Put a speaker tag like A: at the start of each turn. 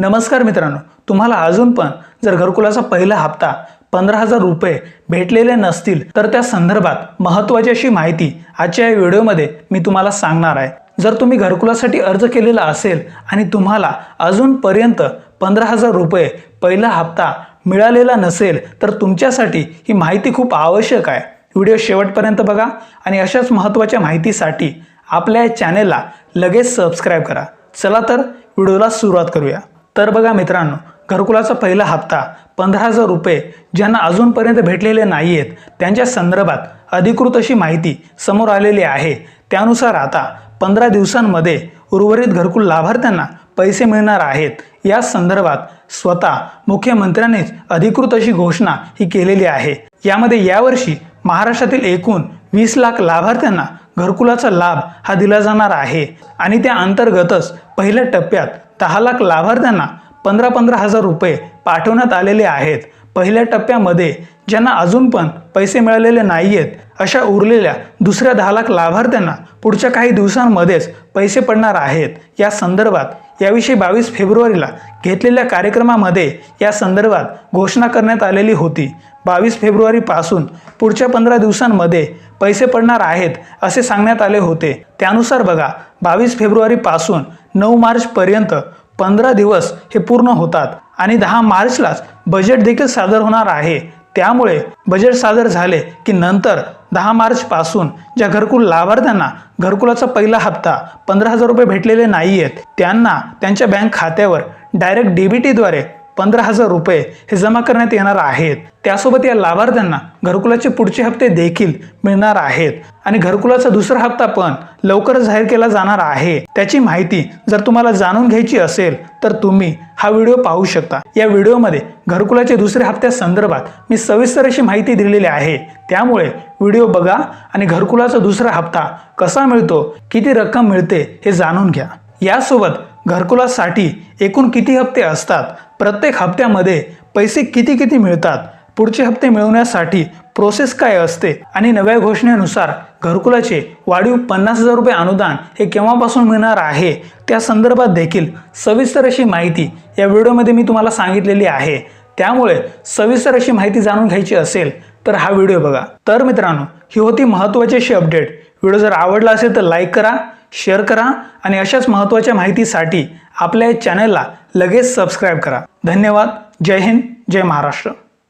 A: नमस्कार मित्रांनो तुम्हाला अजून पण जर घरकुलाचा पहिला हप्ता पंधरा हजार रुपये भेटलेले नसतील तर त्या संदर्भात महत्त्वाची अशी माहिती आजच्या या व्हिडिओमध्ये मी तुम्हाला सांगणार आहे. जर तुम्ही घरकुलासाठी अर्ज केलेला असेल आणि तुम्हाला अजूनपर्यंत पंधरा हजार रुपये पहिला हप्ता मिळालेला नसेल तर तुमच्यासाठी ही माहिती खूप आवश्यक आहे. व्हिडिओ शेवटपर्यंत बघा आणि अशाच महत्त्वाच्या माहितीसाठी आपल्या या चॅनेलला लगेच सबस्क्राईब करा. चला तर व्हिडिओला सुरुवात करूया. तर बघा मित्रांनो घरकुलाचा पहिला हप्ता पंधरा हजार रुपये ज्यांना अजूनपर्यंत भेटलेले नाही आहेत त्यांच्या संदर्भात अधिकृत अशी माहिती समोर आलेली आहे. त्यानुसार आता पंधरा दिवसांमध्ये उर्वरित घरकुल लाभार्थ्यांना पैसे मिळणार आहेत. या संदर्भात स्वतः मुख्यमंत्र्यांनीच अधिकृत अशी घोषणा ही केलेली आहे. यामध्ये यावर्षी महाराष्ट्रातील एकूण वीस लाख लाभार्थ्यांना घरकुलाचा लाभ हा दिला जाणार आहे. आणि त्या अंतर्गतच पहिल्या टप्प्यात दहा लाख लाभार्थ्यांना पंधरा पंधरा हजार रुपये पाठवण्यात आलेले आहेत. पहिल्या टप्प्यामध्ये ज्यांना अजून पण पैसे मिळालेले नाही आहेत अशा उरलेल्या दुसऱ्या दहा लाख लाभार्थ्यांना पुढच्या काही दिवसांमध्येच पैसे पडणार आहेत. या संदर्भात याविषयी बावीस फेब्रुवारीला घेतलेल्या कार्यक्रमामध्ये या संदर्भात घोषणा करण्यात आलेली होती. बावीस फेब्रुवारीपासून पुढच्या पंधरा दिवसांमध्ये पैसे पडणार आहेत असे सांगण्यात आले होते. त्यानुसार बघा बावीस फेब्रुवारीपासून नऊ मार्चपर्यंत पंधरा दिवस हे पूर्ण होतात आणि दहा मार्चलाच बजेट देखील सादर होणार आहे. त्यामुळे बजेट सादर झाले की नंतर दहा मार्चपासून ज्या घरकुल लाभार्थ्यांना घरकुलाचा पहिला हप्ता पंधरा हजार रुपये भेटलेले नाही आहेत त्यांना त्यांच्या बँक खात्यावर डायरेक्ट डीबीटीद्वारे पंधरा हजार रुपये हे जमा करण्यात येणार आहेत. त्यासोबत या लाभार्थ्यांना घरकुलाचे पुढचे हप्ते देखील मिळणार आहेत. आणि घरकुलाचा दुसरा हप्ता पण लवकरच जाहीर केला जाणार आहे. त्याची माहिती जर तुम्हाला जाणून घ्यायची असेल तर तुम्ही हा व्हिडिओ पाहू शकता. या व्हिडिओमध्ये घरकुलाच्या दुसऱ्या हप्त्या संदर्भात मी सविस्तर अशी माहिती दिलेली आहे. त्यामुळे व्हिडिओ बघा आणि घरकुलाचा दुसरा हप्ता कसा मिळतो किती रक्कम मिळते हे जाणून घ्या. यासोबत घरकुलासाठी एकूण किती हप्ते असतात? प्रत्येक हप्त्यामध्ये पैसे किती किती मिळतात? पुढचे हप्ते मिळवण्यासाठी प्रोसेस काय असते? आणि नव्या घोषणेनुसार घरकुलाचे वाढीव पन्नास हजार रुपये अनुदान हे केव्हापासून मिळणार आहे? त्या संदर्भात देखील सविस्तर अशी माहिती या व्हिडिओमध्ये मी तुम्हाला सांगितलेली आहे. त्यामुळे सविस्तर अशी माहिती जाणून घ्यायची असेल तर हा व्हिडिओ बघा. तर मित्रांनो ही होती महत्त्वाची अशी अपडेट व्हिडिओ जर आवडला असेल तर लाईक करा. शेअर करा आणि अशाच महत्त्वाच्या माहितीसाठी आपल्या या चॅनलला लगेच सबस्क्राईब करा. धन्यवाद. जय हिंद. जय महाराष्ट्र.